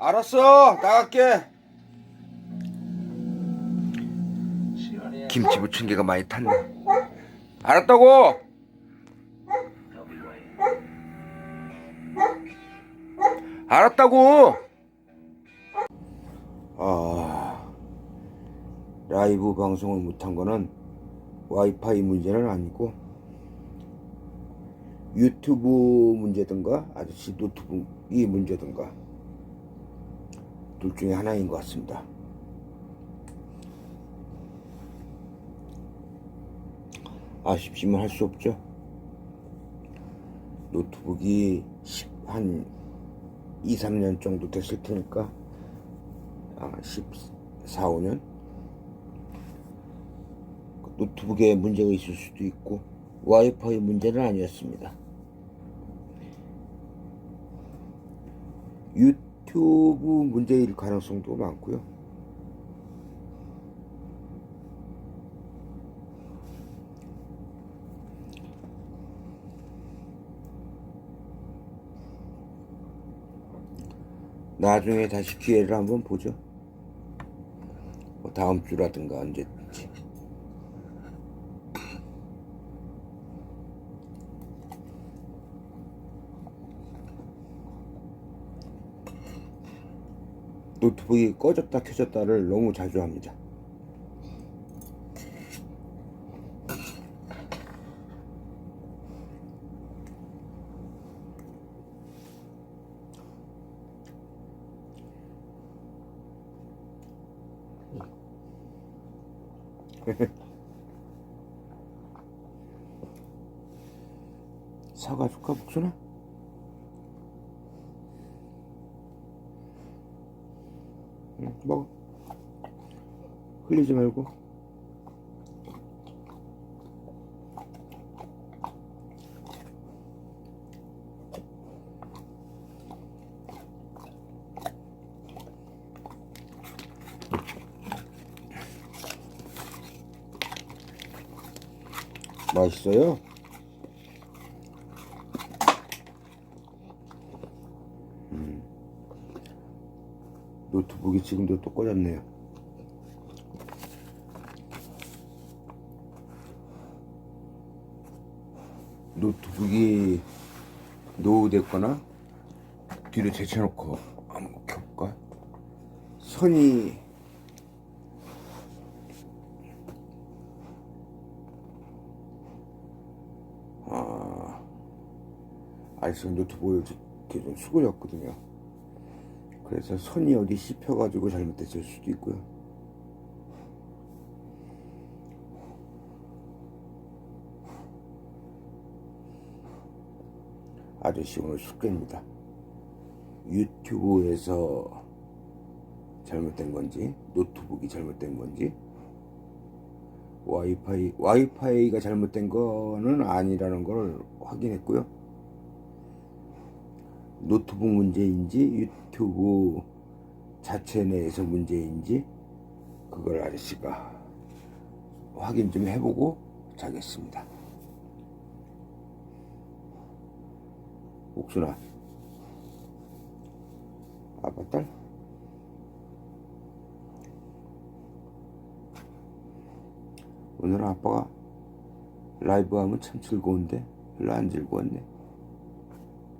알았어 나갈게. 김치 부침개가 많이 탔네. 알았다고. 알았다고. 아 라이브 방송을 못한 거는 와이파이 문제는 아니고 유튜브 문제든가 아저씨 노트북이 문제든가 둘 중에 하나인 것 같습니다. 아쉽지만 할 수 없죠. 노트북이 10, 한 2, 3년 정도 됐을 테니까 아, 14, 5년 노트북에 문제가 있을 수도 있고 와이파이 문제는 아니었습니다. 유 튜브 문제일 가능성도 많고요. 나중에 다시 기회를 한번 보죠. 뭐 다음 주라든가 언제든지. 노트북이 꺼졌다 켜졌다를 너무 자주 합니다. 사과 줄까 복순아? 응, 먹어. 흘리지 말고. 맛있어요? 노트북이 지금도 또 꺼졌네요. 노트북이 노후됐거나 뒤로 제쳐놓고 한번 켜볼까? 선이 아 아이스 노트북을 이렇게 좀 수그렸거든요. 그래서 선이 어디 씹혀가지고 잘못됐을 수도 있고요. 아저씨 오늘 숙제입니다. 유튜브에서 잘못된 건지, 노트북이 잘못된 건지, 와이파이, 와이파이가 잘못된 거는 아니라는 걸 확인했고요. 노트북 문제인지 유튜브 자체 내에서 문제인지 그걸 아저씨가 확인 좀 해보고 자겠습니다. 옥순아, 아빠 딸? 오늘 아빠가 라이브 하면 참 즐거운데 별로 안 즐거웠네.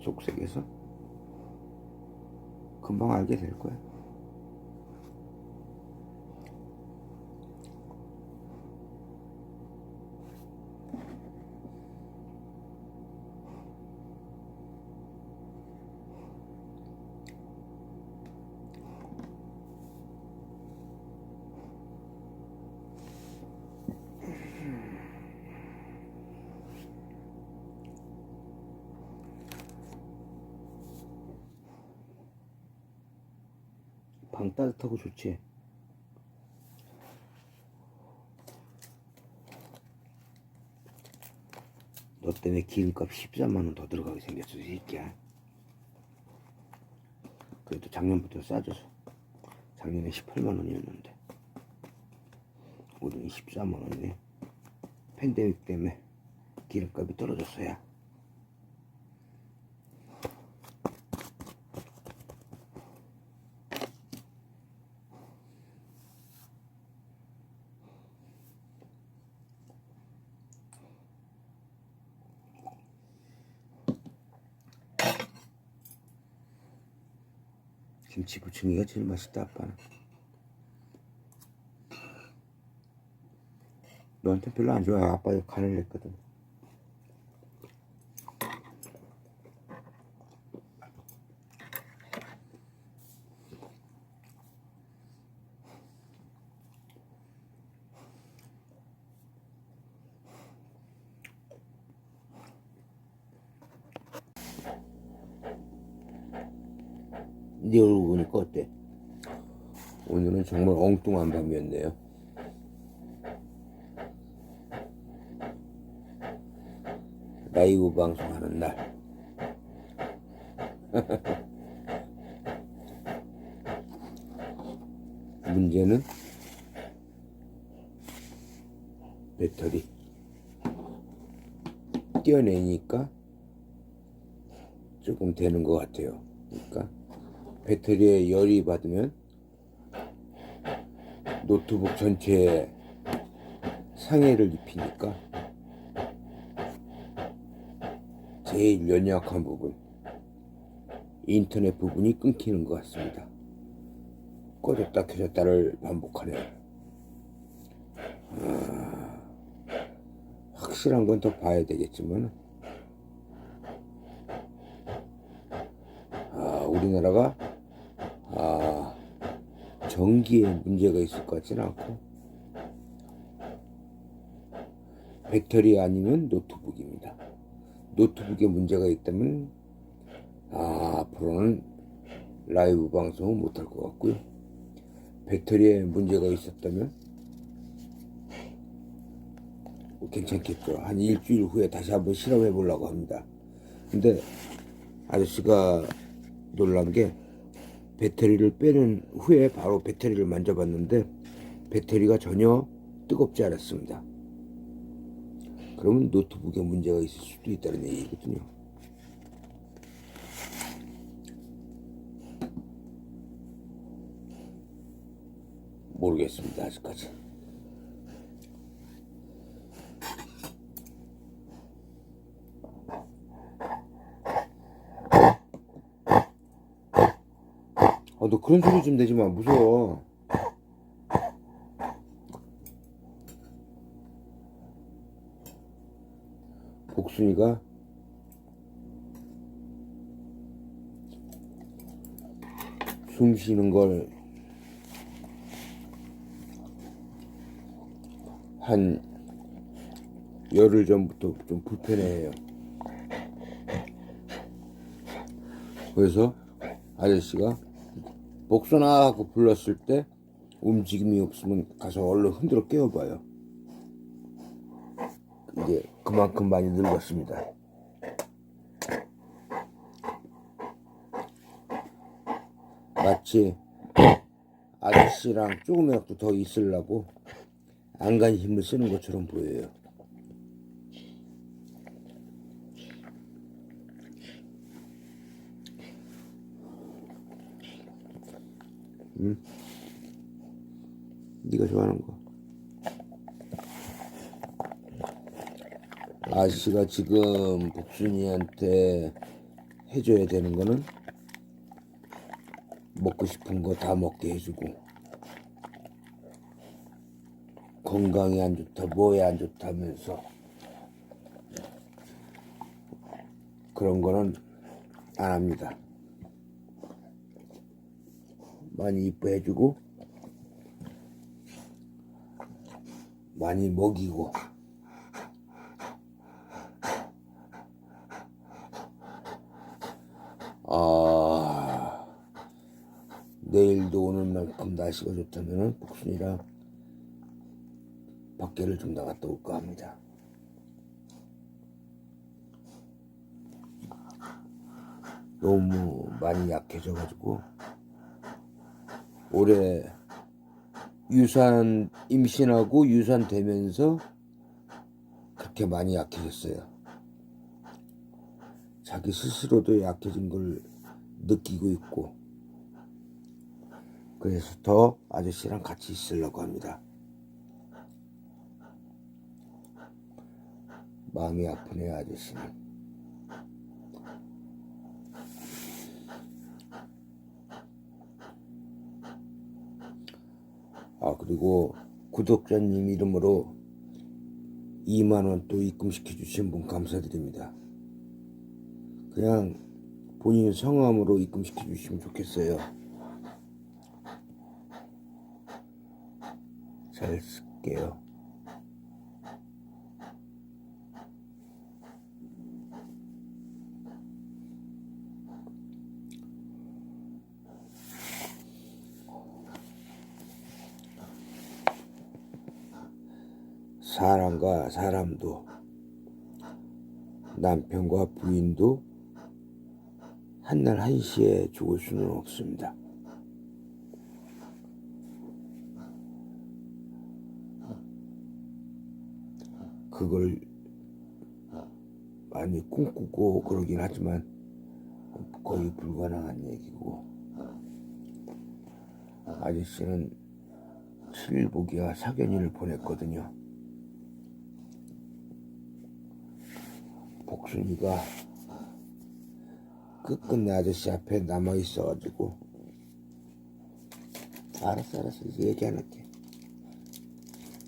속색에서. 금방 알게 될 거야. 방 따뜻하고 좋지. 너 때문에 기름값 13만 원 더 들어가게 생겼어, 이 새끼야. 그래도 작년부터 싸져서 작년에 18만 원이었는데 올해는 14만 원이네. 팬데믹 때문에 기름값이 떨어졌어야. 부침개가 제일 맛있다 아빠는. 너한테 별로 안 좋아요 아빠 간을 냈거든 네 얼굴 보니까 어때? 오늘은 정말 엉뚱한 밤이었네요. 라이브 방송하는 날. 문제는 배터리. 띄어내니까 조금 되는 것 같아요. 그러니까 배터리에 열이 받으면 노트북 전체에 상해를 입히니까 제일 연약한 부분 인터넷 부분이 끊기는 것 같습니다. 꺼졌다 켜졌다를 반복하네요. 아, 확실한 건 더 봐야 되겠지만 아, 우리나라가 아, 전기에 문제가 있을 것 같지는 않고 배터리 아니면 노트북입니다. 노트북에 문제가 있다면 아, 앞으로는 라이브 방송은 못할 것 같고요. 배터리에 문제가 있었다면 뭐 괜찮겠죠. 한 일주일 후에 다시 한번 실험해 보려고 합니다. 근데 아저씨가 놀란 게 배터리를 빼는 후에 바로 배터리를 만져봤는데 배터리가 전혀 뜨겁지 않았습니다. 그러면 노트북에 문제가 있을 수도 있다는 얘기거든요. 모르겠습니다, 아직까지. 아, 너 그런 소리 좀 내지 마. 무서워. 복순이가 숨 쉬는 걸 한 열흘 전부터 좀 불편해해요. 그래서 아저씨가 복순아 하고 불렀을 때 움직임이 없으면 가서 얼른 흔들어 깨워봐요. 이제 그만큼 많이 늙었습니다. 마치 아저씨랑 조금이라도 더 있으려고 안간 힘을 쓰는 것처럼 보여요. 응? 네가 좋아하는 거. 아저씨가 지금 복순이한테 해줘야 되는 거는 먹고 싶은 거 다 먹게 해주고 건강에 안 좋다 뭐에 안 좋다면서 그런 거는 안 합니다. 많이 이뻐해주고 많이 먹이고 아 내일도 오는 만큼 날씨가 좋다면 복순이랑 밖에를 좀 나갔다 올까 합니다. 너무 많이 약해져가지고 올해 유산 임신하고 유산 되면서 그렇게 많이 약해졌어요. 자기 스스로도 약해진 걸 느끼고 있고 그래서 더 아저씨랑 같이 있으려고 합니다. 마음이 아프네요 아저씨는. 아 그리고 구독자님 이름으로 2만원 또 입금시켜 주신 분 감사드립니다. 그냥 본인 성함으로 입금시켜 주시면 좋겠어요. 잘 쓸게요 사람과 사람도 남편과 부인도 한날 한시에 죽을 수는 없습니다. 그걸 많이 꿈꾸고 그러긴 하지만 거의 불가능한 얘기고 아저씨는 7일 보기와 사견이를 보냈거든요. 복순이가 끝끝내 아저씨 앞에 남아 있어가지고 알았어 알았어. 얘기 안 할게.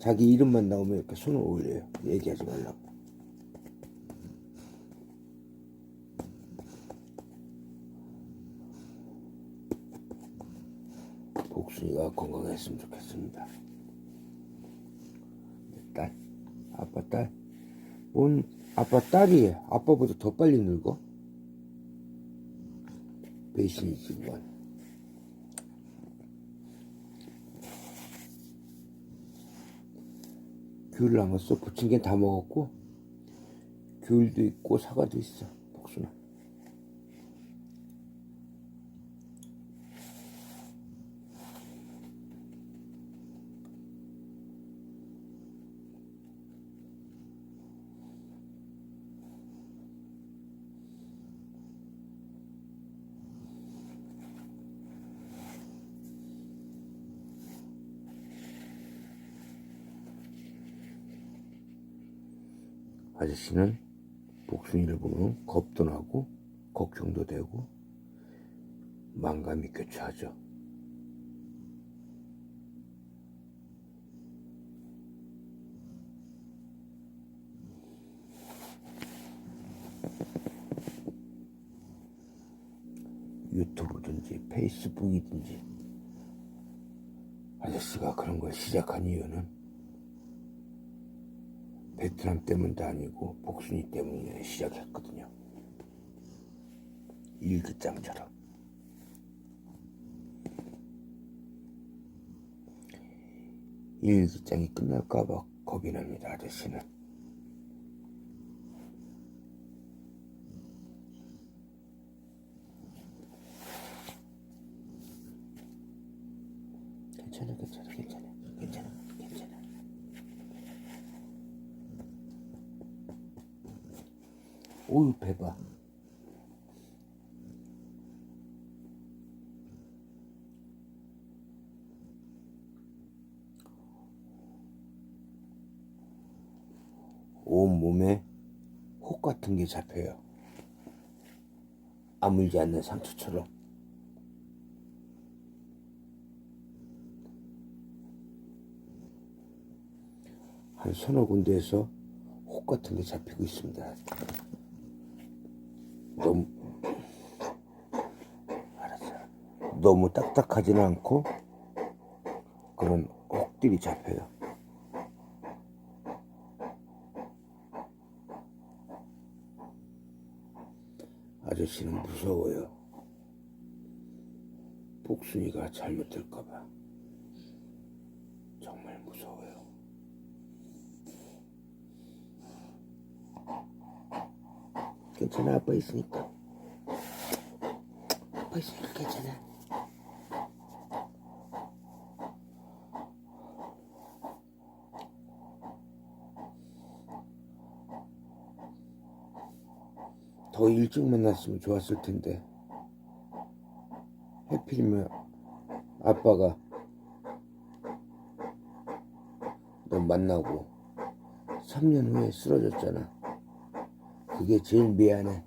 자기 이름만 나오면 이렇게 손을 올려요. 얘기하지 말라고. 복순이가 건강했으면 좋겠습니다. 딸 아빠 딸뭔 아빠 딸이 아빠보다 더 빨리 늙어? 배신이지 뭘. 귤 남았어. 부침개 다 먹었고 귤도 있고 사과도 있어. 복순 아. 아저씨는 복순이를 보면 겁도 나고 걱정도 되고 망감이 교차하죠. 유튜브든지 페이스북이든지 아저씨가 그런 걸 시작한 이유는 베트남 때문도 아니고 복순이 때문에 시작했거든요. 일기장처럼. 일기장이 끝날까봐 겁이 납니다, 아저씨는. 괜찮아, 괜찮아, 괜찮아, 괜찮아, 괜찮아. 배봐. 온 몸에 혹 같은 게 잡혀요. 아물지 않는 상처처럼. 한 서너 군데에서 혹 같은 게 잡히고 있습니다. 너무 알았어. 너무 딱딱하지는 않고 그런 혹들이 잡혀요. 아저씨는 무서워요. 복순이가 잘못될까봐 정말 무서워요. 괜찮아 아빠 있으니까. 아빠 있으니까 괜찮아. 더 일찍 만났으면 좋았을 텐데. 해필이면 아빠가 너 만나고 3년 후에 쓰러졌잖아 그게 제일 미안해.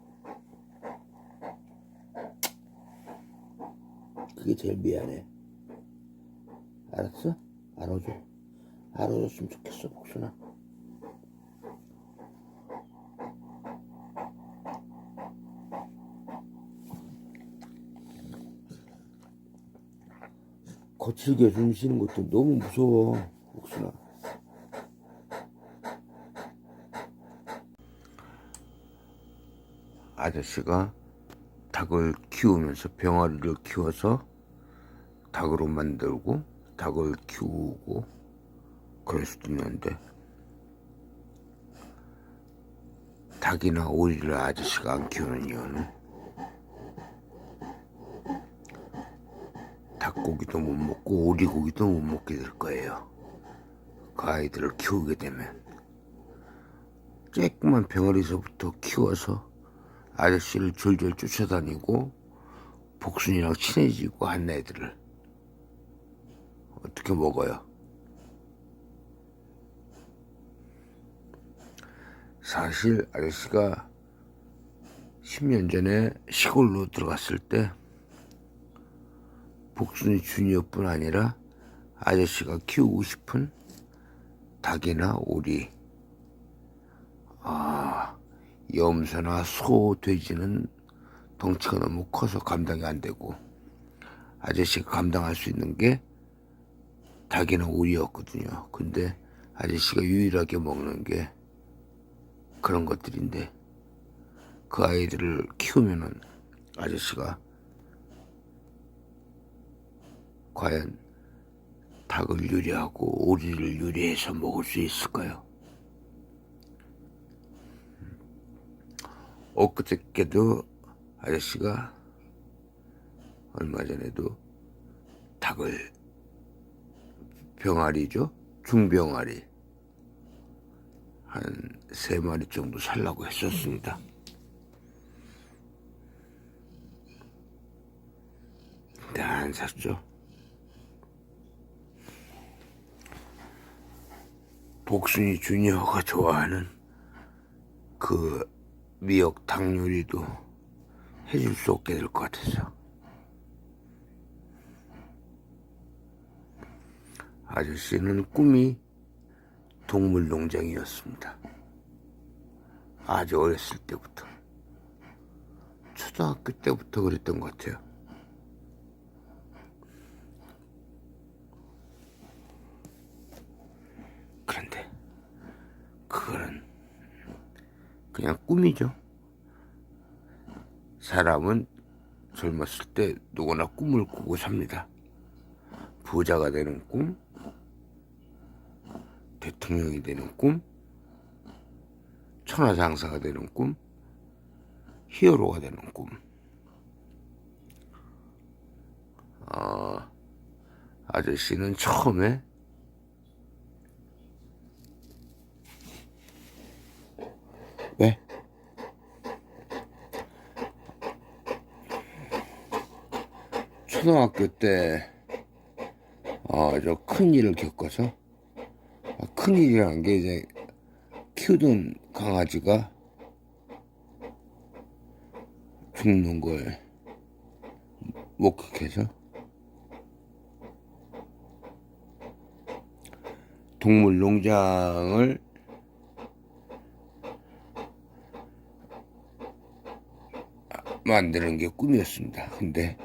그게 제일 미안해. 알았어? 알아줘. 알아줬으면 좋겠어, 복순아. 거칠게 숨 쉬는 것도 너무 무서워, 복순아. 아저씨가 닭을 키우면서 병아리를 키워서 닭으로 만들고 닭을 키우고 그럴 수도 있는데 닭이나 오리를 아저씨가 안 키우는 이유는 닭고기도 못 먹고 오리고기도 못 먹게 될 거예요. 그 아이들을 키우게 되면 쬐끄만 병아리서부터 키워서 아저씨를 졸졸 쫓아다니고 복순이랑 친해지고 한 애들을 어떻게 먹어요? 사실 아저씨가 10년 전에 시골로 들어갔을 때 복순이 주니어뿐 아니라 아저씨가 키우고 싶은 닭이나 오리 아 염소나 소, 돼지는 덩치가 너무 커서 감당이 안 되고 아저씨가 감당할 수 있는 게 닭이나 오리였거든요. 근데 아저씨가 유일하게 먹는 게 그런 것들인데 그 아이들을 키우면은 아저씨가 과연 닭을 요리하고 오리를 요리해서 먹을 수 있을까요? 엊그저께도 아저씨가 얼마 전에도 닭을 병아리죠 중병아리 한 세 마리 정도 살라고 했었습니다. 근데 안 샀죠. 복순이 주니어가 좋아하는 그 미역 닭 요리도 해줄 수 없게 될 것 같아서 아저씨는 꿈이 동물 농장이었습니다. 아주 어렸을 때부터 초등학교 때부터 그랬던 것 같아요. 그런데 그거는 그냥 꿈이죠. 사람은 젊었을 때 누구나 꿈을 꾸고 삽니다. 부자가 되는 꿈, 대통령이 되는 꿈, 천하장사가 되는 꿈, 히어로가 되는 꿈. 어, 아저씨는 처음에 왜? 초등학교 때, 어, 저큰 일을 겪어서, 아, 큰 일이라는 게 이제, 키우던 강아지가 죽는 걸 목격해서, 동물 농장을 만드는 게 꿈이었습니다. 근데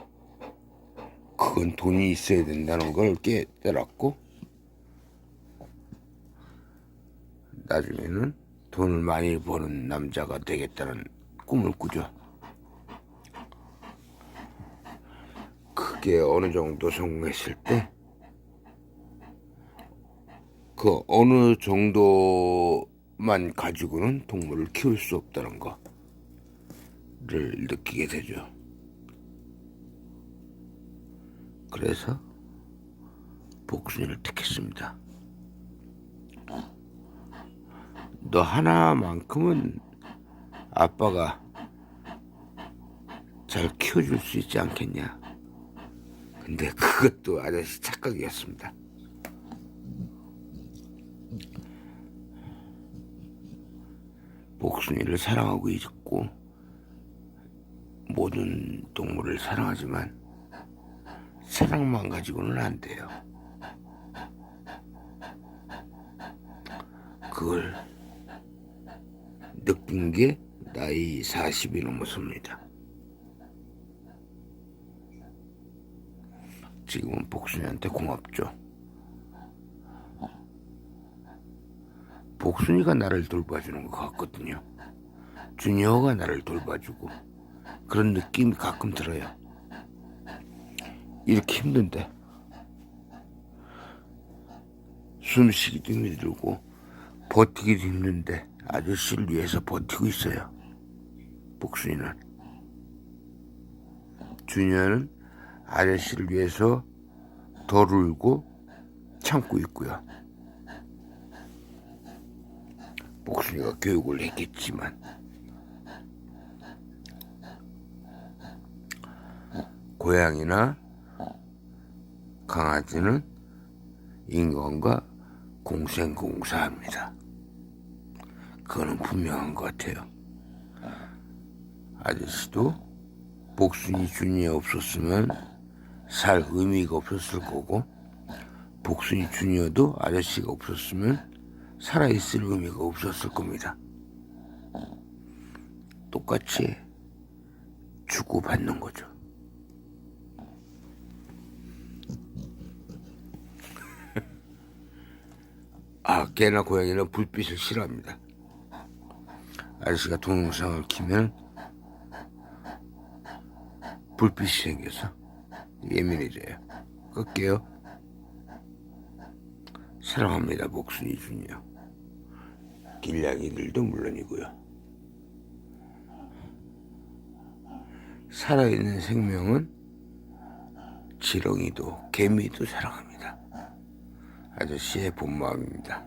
그건 돈이 있어야 된다는 걸 깨달았고 나중에는 돈을 많이 버는 남자가 되겠다는 꿈을 꾸죠. 그게 어느 정도 성공했을 때 그 어느 정도만 가지고는 동물을 키울 수 없다는 거. 를 느끼게 되죠. 그래서 복순이를 택했습니다. 너 하나만큼은 아빠가 잘 키워줄 수 있지 않겠냐. 근데 그것도 아저씨 착각이었습니다. 복순이를 사랑하고 있고 모든 동물을 사랑하지만 사랑만 가지고는 안 돼요. 그걸 느낀 게 나이 40이 넘어섭니다. 지금은 복순이한테 고맙죠. 복순이가 나를 돌봐주는 것 같거든요. 주니어가 나를 돌봐주고 그런 느낌이 가끔 들어요. 이렇게 힘든데 숨쉬기도 힘들고 버티기도 힘든데 아저씨를 위해서 버티고 있어요. 복순이는 주니어는 아저씨를 위해서 덜 울고 참고 있고요. 복순이가 교육을 했겠지만 고양이나 강아지는 인간과 공생공사합니다. 그거는 분명한 것 같아요. 아저씨도 복순이 준이 없었으면 살 의미가 없었을 거고 복순이 주니어도 아저씨가 없었으면 살아있을 의미가 없었을 겁니다. 똑같이 주고받는 거죠. 개나 고양이는 불빛을 싫어합니다. 아저씨가 동영상을 키면 불빛이 생겨서 예민해져요. 끌게요. 사랑합니다, 복순이 주니어. 길냥이들도 물론이고요. 살아있는 생명은 지렁이도 개미도 사랑합니다. 아저씨의 본 마음입니다.